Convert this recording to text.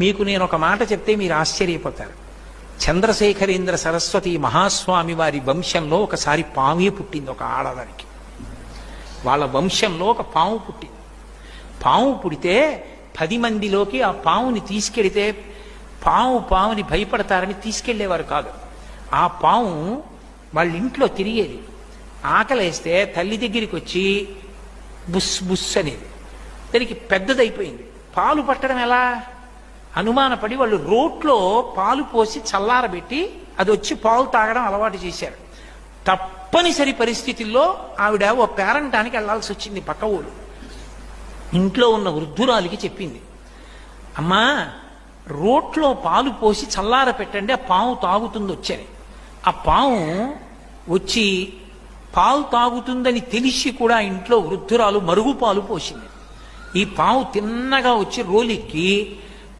మీకు నేను ఒక మాట చెప్తే మీరు ఆశ్చర్యపోతారు. చంద్రశేఖరేంద్ర సరస్వతి మహాస్వామి వారి వంశంలో ఒకసారి పామే పుట్టింది ఒక ఆడదానికి. వాళ్ళ వంశంలో ఒక పాము పుట్టింది. పాము పుడితే పది మందిలోకి ఆ పాముని తీసుకెడితే పాము పాముని భయపడతారని తీసుకెళ్ళేవారు కాదు. ఆ పాము వాళ్ళ ఇంట్లో తిరిగేది. ఆకలేస్తే తల్లి దగ్గరికి వచ్చి బుస్ బుస్ అనేది. దానికి పెద్దదైపోయింది. పాలు పట్టడం ఎలా? అనుమానపడి వాళ్ళు రోట్లో పాలు పోసి చల్లారబెట్టి అది వచ్చి పాలు తాగడం అలవాటు చేశారు. తప్పనిసరి పరిస్థితుల్లో ఆవిడ ఓ పేరంటానికి వెళ్ళాల్సి వచ్చింది పక్క ఊరు. ఇంట్లో ఉన్న వృద్ధురాలికి చెప్పింది అమ్మా రోట్లో పాలు పోసి చల్లార పెట్టండి ఆ పాము తాగుతుంది వచ్చని ఆ పాము వచ్చి పాలు తాగుతుందని తెలిసి కూడా ఇంట్లో వృద్ధురాలు మరుగు పాలు పోసింది. ఈ పాము తిన్నగా వచ్చి రోలిక్కి